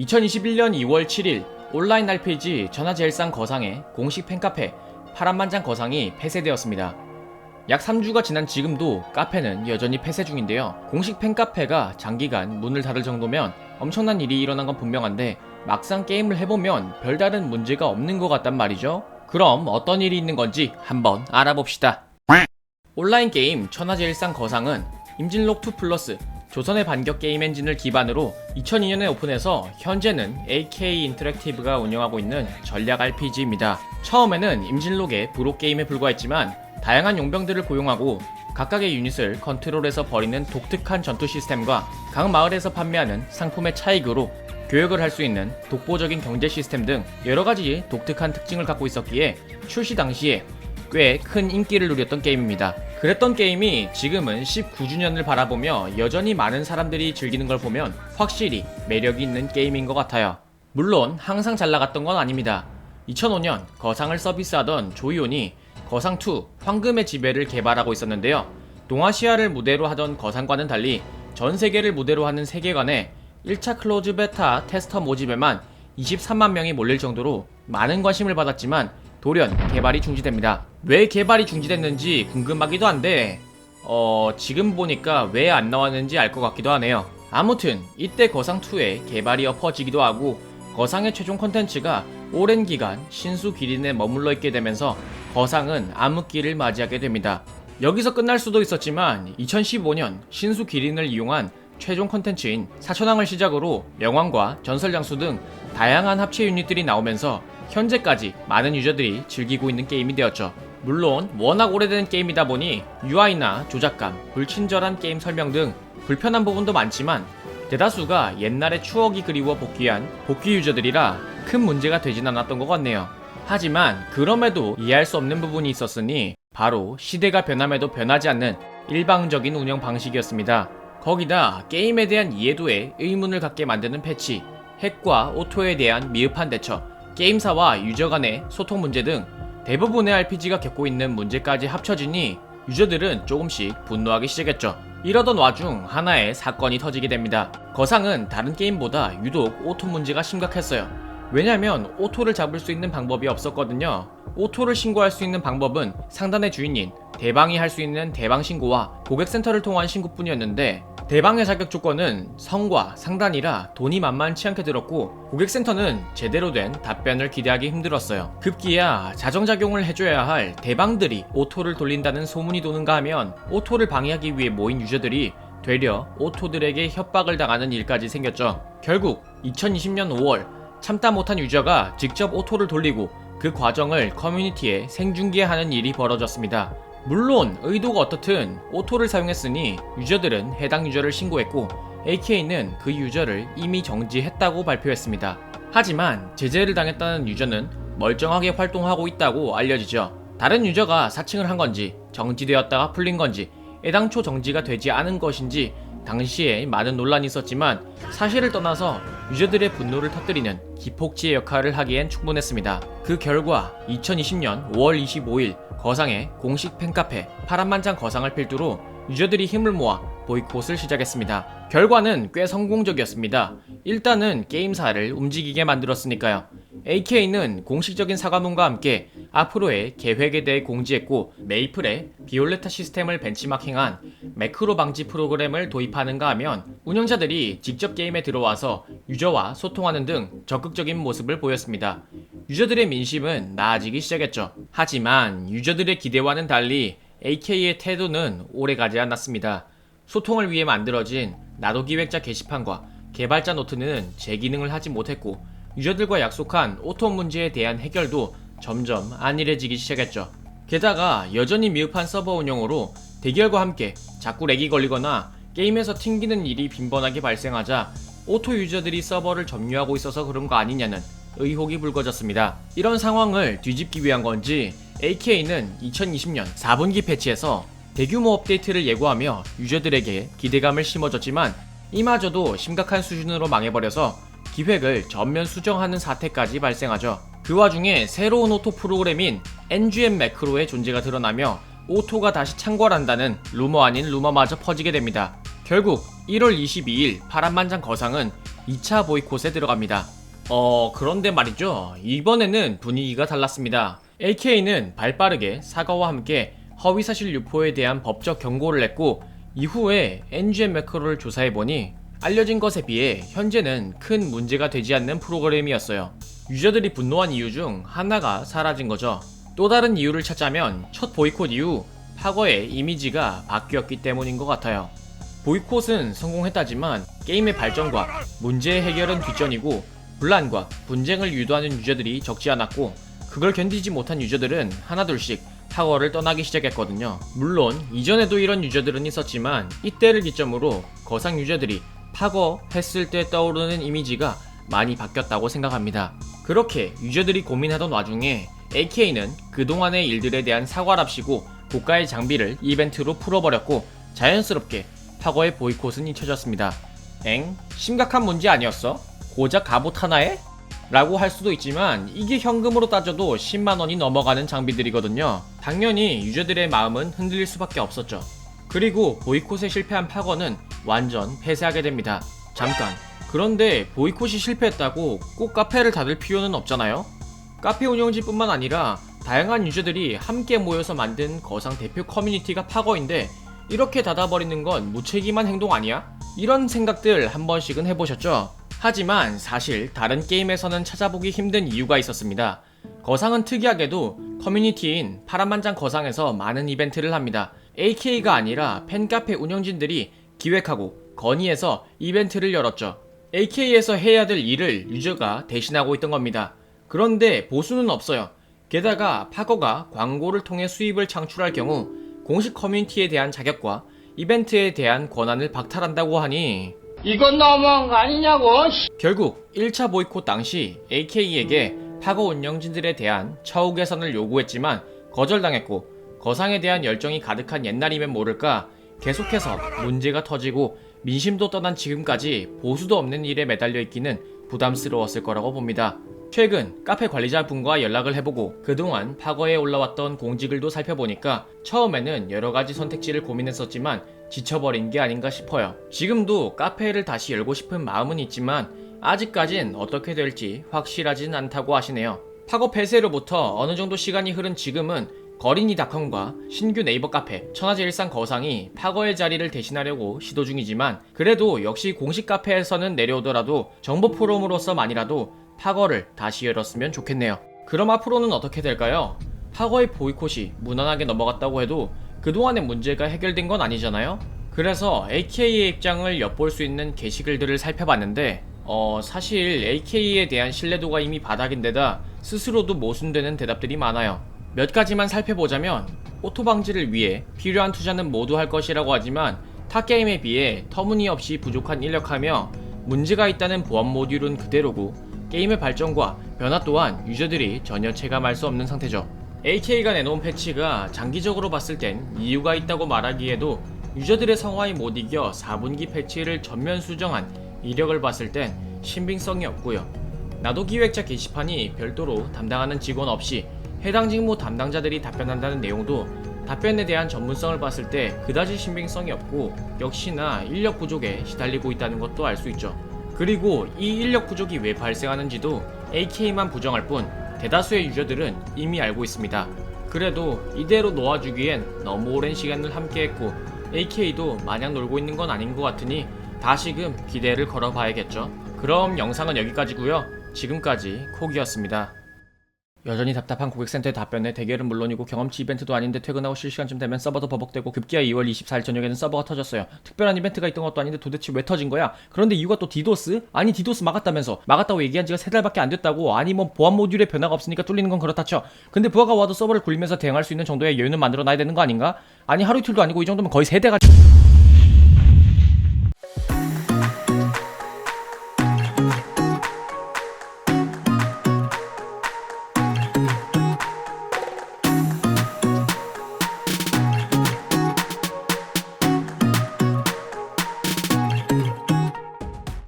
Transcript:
2021년 2월 7일 온라인 RPG 전화제일상 거상의 공식 팬카페 파란만장 거상이 폐쇄되었습니다. 약 3주가 지난 지금도 카페는 여전히 폐쇄 중인데요. 공식 팬카페가 장기간 문을 닫을 정도면 엄청난 일이 일어난 건 분명한데 막상 게임을 해보면 별다른 문제가 없는 것 같단 말이죠. 그럼 어떤 일이 있는 건지 한번 알아봅시다. 온라인 게임 천하제일상 거상은 임진록 2 플러스 조선의 반격 게임 엔진을 기반으로 2002년에 오픈해서 현재는 AK 인터랙티브가 운영하고 있는 전략 RPG입니다. 처음에는 임진록의 브로 게임에 불과했지만 다양한 용병들을 고용하고 각각의 유닛을 컨트롤해서 벌이는 독특한 전투 시스템과 각 마을에서 판매하는 상품의 차익으로 교역을 할 수 있는 독보적인 경제 시스템 등 여러 가지 독특한 특징을 갖고 있었기에 출시 당시에 꽤 큰 인기를 누렸던 게임입니다. 그랬던 게임이 지금은 19주년을 바라보며 여전히 많은 사람들이 즐기는 걸 보면 확실히 매력이 있는 게임인 것 같아요. 물론 항상 잘 나갔던 건 아닙니다. 2005년 거상을 서비스하던 조이온이 거상2 황금의 지배를 개발하고 있었는데요. 동아시아를 무대로 하던 거상과는 달리 전 세계를 무대로 하는 세계관에 1차 클로즈 베타 테스터 모집에만 23만 명이 몰릴 정도로 많은 관심을 받았지만 돌연 개발이 중지됩니다. 왜 개발이 중지됐는지 궁금하기도 한데 어 지금 보니까 왜 안 나왔는지 알 것 같기도 하네요. 아무튼 이때 거상2의 개발이 엎어지기도 하고 거상의 최종 컨텐츠가 오랜 기간 신수 기린에 머물러 있게 되면서 거상은 암흑기를 맞이하게 됩니다. 여기서 끝날 수도 있었지만 2015년 신수 기린을 이용한 최종 컨텐츠인 사천왕을 시작으로 명왕과 전설장수 등 다양한 합체 유닛들이 나오면서 현재까지 많은 유저들이 즐기고 있는 게임이 되었죠. 물론 워낙 오래된 게임이다 보니 UI나 조작감, 불친절한 게임 설명 등 불편한 부분도 많지만 대다수가 옛날의 추억이 그리워 복귀한 복귀 유저들이라 큰 문제가 되진 않았던 것 같네요. 하지만 그럼에도 이해할 수 없는 부분이 있었으니 바로 시대가 변함에도 변하지 않는 일방적인 운영 방식이었습니다. 거기다 게임에 대한 이해도에 의문을 갖게 만드는 패치, 핵과 오토에 대한 미흡한 대처, 게임사와 유저 간의 소통 문제 등 대부분의 RPG가 겪고 있는 문제까지 합쳐지니 유저들은 조금씩 분노하기 시작했죠. 이러던 와중 하나의 사건이 터지게 됩니다. 거상은 다른 게임보다 유독 오토 문제가 심각했어요. 왜냐면 오토를 잡을 수 있는 방법이 없었거든요. 오토를 신고할 수 있는 방법은 상단의 주인인 대방이 할 수 있는 대방 신고와 고객센터를 통한 신고뿐이었는데 대방의 자격 조건은 성과 상단이라 돈이 만만치 않게 들었고 고객센터는 제대로 된 답변을 기대하기 힘들었어요. 급기야 자정작용을 해줘야 할 대방들이 오토를 돌린다는 소문이 도는가 하면 오토를 방해하기 위해 모인 유저들이 되려 오토들에게 협박을 당하는 일까지 생겼죠. 결국 2020년 5월 참다 못한 유저가 직접 오토를 돌리고 그 과정을 커뮤니티에 생중계하는 일이 벌어졌습니다. 물론 의도가 어떻든 오토를 사용했으니 유저들은 해당 유저를 신고했고 AK는 그 유저를 이미 정지했다고 발표했습니다. 하지만 제재를 당했다는 유저는 멀쩡하게 활동하고 있다고 알려지죠. 다른 유저가 사칭을 한 건지 정지되었다가 풀린 건지 애당초 정지가 되지 않은 것인지 당시에 많은 논란이 있었지만 사실을 떠나서 유저들의 분노를 터뜨리는 기폭제의 역할을 하기엔 충분했습니다. 그 결과 2020년 5월 25일 거상의 공식 팬카페 파란만장 거상을 필두로 유저들이 힘을 모아 보이콧을 시작했습니다. 결과는 꽤 성공적이었습니다. 일단은 게임사를 움직이게 만들었으니까요. AK는 공식적인 사과문과 함께 앞으로의 계획에 대해 공지했고 메이플에 비올레타 시스템을 벤치마킹한 매크로 방지 프로그램을 도입하는가 하면 운영자들이 직접 게임에 들어와서 유저와 소통하는 등 적극적인 모습을 보였습니다. 유저들의 민심은 나아지기 시작했죠. 하지만 유저들의 기대와는 달리 AK의 태도는 오래가지 않았습니다. 소통을 위해 만들어진 나도 기획자 게시판과 개발자 노트는 제 기능을 하지 못했고 유저들과 약속한 오토 문제에 대한 해결도 점점 안일해지기 시작했죠. 게다가 여전히 미흡한 서버 운영으로 대결과 함께 자꾸 렉이 걸리거나 게임에서 튕기는 일이 빈번하게 발생하자 오토 유저들이 서버를 점유하고 있어서 그런 거 아니냐는 의혹이 불거졌습니다. 이런 상황을 뒤집기 위한 건지 AK는 2020년 4분기 패치에서 대규모 업데이트를 예고하며 유저들에게 기대감을 심어줬지만 이마저도 심각한 수준으로 망해버려서 기획을 전면 수정하는 사태까지 발생하죠. 그 와중에 새로운 오토 프로그램인 NGM 매크로의 존재가 드러나며 오토가 다시 창궐한다는 루머 아닌 루머마저 퍼지게 됩니다. 결국 1월 22일 파란만장 거상은 2차 보이콧에 들어갑니다. 어, 그런데 말이죠. 이번에는 분위기가 달랐습니다. AK는 발 빠르게 사과와 함께 허위사실 유포에 대한 법적 경고를 냈고 이후에 NGM 매크로를 조사해보니 알려진 것에 비해 현재는 큰 문제가 되지 않는 프로그램이었어요. 유저들이 분노한 이유 중 하나가 사라진 거죠. 또 다른 이유를 찾자면 첫 보이콧 이후 파거의 이미지가 바뀌었기 때문인 것 같아요. 보이콧은 성공했다지만 게임의 발전과 문제 해결은 뒷전이고 분란과 분쟁을 유도하는 유저들이 적지 않았고 그걸 견디지 못한 유저들은 하나둘씩 파워를 떠나기 시작했거든요. 물론 이전에도 이런 유저들은 있었지만 이때를 기점으로 거상 유저들이 파거 했을 때 떠오르는 이미지가 많이 바뀌었다고 생각합니다. 그렇게 유저들이 고민하던 와중에 AK는 그동안의 일들에 대한 사과랍시고 고가의 장비를 이벤트로 풀어버렸고 자연스럽게 파거의 보이콧은 잊혀졌습니다. 엥? 심각한 문제 아니었어? 고작 갑옷 하나에? 라고 할 수도 있지만 이게 현금으로 따져도 10만원이 넘어가는 장비들이거든요. 당연히 유저들의 마음은 흔들릴 수밖에 없었죠. 그리고 보이콧에 실패한 파거는 완전 폐쇄하게 됩니다. 잠깐. 그런데 보이콧이 실패했다고 꼭 카페를 닫을 필요는 없잖아요? 카페 운영진뿐만 아니라 다양한 유저들이 함께 모여서 만든 거상 대표 커뮤니티가 파거인데 이렇게 닫아버리는 건 무책임한 행동 아니야? 이런 생각들 한 번씩은 해보셨죠? 하지만 사실 다른 게임에서는 찾아보기 힘든 이유가 있었습니다. 거상은 특이하게도 커뮤니티인 파란만장 거상에서 많은 이벤트를 합니다. AK가 아니라 팬카페 운영진들이 기획하고 건의해서 이벤트를 열었죠. AK에서 해야 될 일을 유저가 대신하고 있던 겁니다. 그런데 보수는 없어요. 게다가 파거가 광고를 통해 수입을 창출할 경우 공식 커뮤니티에 대한 자격과 이벤트에 대한 권한을 박탈한다고 하니 이건 너무한 거 아니냐고. 결국 1차 보이콧 당시 AK에게 파거 운영진들에 대한 처우 개선을 요구했지만 거절당했고 거상에 대한 열정이 가득한 옛날이면 모를까 계속해서 문제가 터지고 민심도 떠난 지금까지 보수도 없는 일에 매달려 있기는 부담스러웠을 거라고 봅니다. 최근 카페 관리자분과 연락을 해보고 그동안 파거에 올라왔던 공지글도 살펴보니까 처음에는 여러 가지 선택지를 고민했었지만 지쳐버린 게 아닌가 싶어요. 지금도 카페를 다시 열고 싶은 마음은 있지만 아직까진 어떻게 될지 확실하진 않다고 하시네요. 파거 폐쇄로부터 어느 정도 시간이 흐른 지금은 거린이닷컴과 신규 네이버 카페 천하제 일상 거상이 파거의 자리를 대신하려고 시도 중이지만 그래도 역시 공식 카페에서는 내려오더라도 정보 포럼으로서만이라도 파거를 다시 열었으면 좋겠네요. 그럼 앞으로는 어떻게 될까요? 파거의 보이콧이 무난하게 넘어갔다고 해도 그동안의 문제가 해결된 건 아니잖아요? 그래서 AK의 입장을 엿볼 수 있는 게시글들을 살펴봤는데 어 사실 AK에 대한 신뢰도가 이미 바닥인데다 스스로도 모순되는 대답들이 많아요. 몇 가지만 살펴보자면 오토 방지를 위해 필요한 투자는 모두 할 것이라고 하지만 타 게임에 비해 터무니없이 부족한 인력하며 문제가 있다는 보안 모듈은 그대로고 게임의 발전과 변화 또한 유저들이 전혀 체감할 수 없는 상태죠. AK가 내놓은 패치가 장기적으로 봤을 땐 이유가 있다고 말하기에도 유저들의 성화에 못 이겨 4분기 패치를 전면 수정한 이력을 봤을 땐 신빙성이 없고요. 나도 기획자 게시판이 별도로 담당하는 직원 없이 해당 직무 담당자들이 답변한다는 내용도 답변에 대한 전문성을 봤을 때 그다지 신빙성이 없고 역시나 인력 부족에 시달리고 있다는 것도 알 수 있죠. 그리고 이 인력 부족이 왜 발생하는지도 AK만 부정할 뿐 대다수의 유저들은 이미 알고 있습니다. 그래도 이대로 놓아주기엔 너무 오랜 시간을 함께했고 AK도 마냥 놀고 있는 건 아닌 것 같으니 다시금 기대를 걸어봐야겠죠. 그럼 영상은 여기까지고요. 지금까지 콕이었습니다. 여전히 답답한 고객센터의 답변에 대결은 물론이고 경험치 이벤트도 아닌데 퇴근하고 실시간쯤 되면 서버도 버벅대고 급기야 2월 24일 저녁에는 서버가 터졌어요. 특별한 이벤트가 있던 것도 아닌데 도대체 왜 터진 거야? 그런데 이유가 또 디도스? 아니 디도스 막았다면서 막았다고 얘기한 지가 세 달밖에 안 됐다고 아니 뭐 보안 모듈에 변화가 없으니까 뚫리는 건 그렇다 쳐. 근데 부하가 와도 서버를 굴리면서 대응할 수 있는 정도의 여유는 만들어 놔야 되는 거 아닌가? 아니 하루 이틀도 아니고 이 정도면 거의 세 대가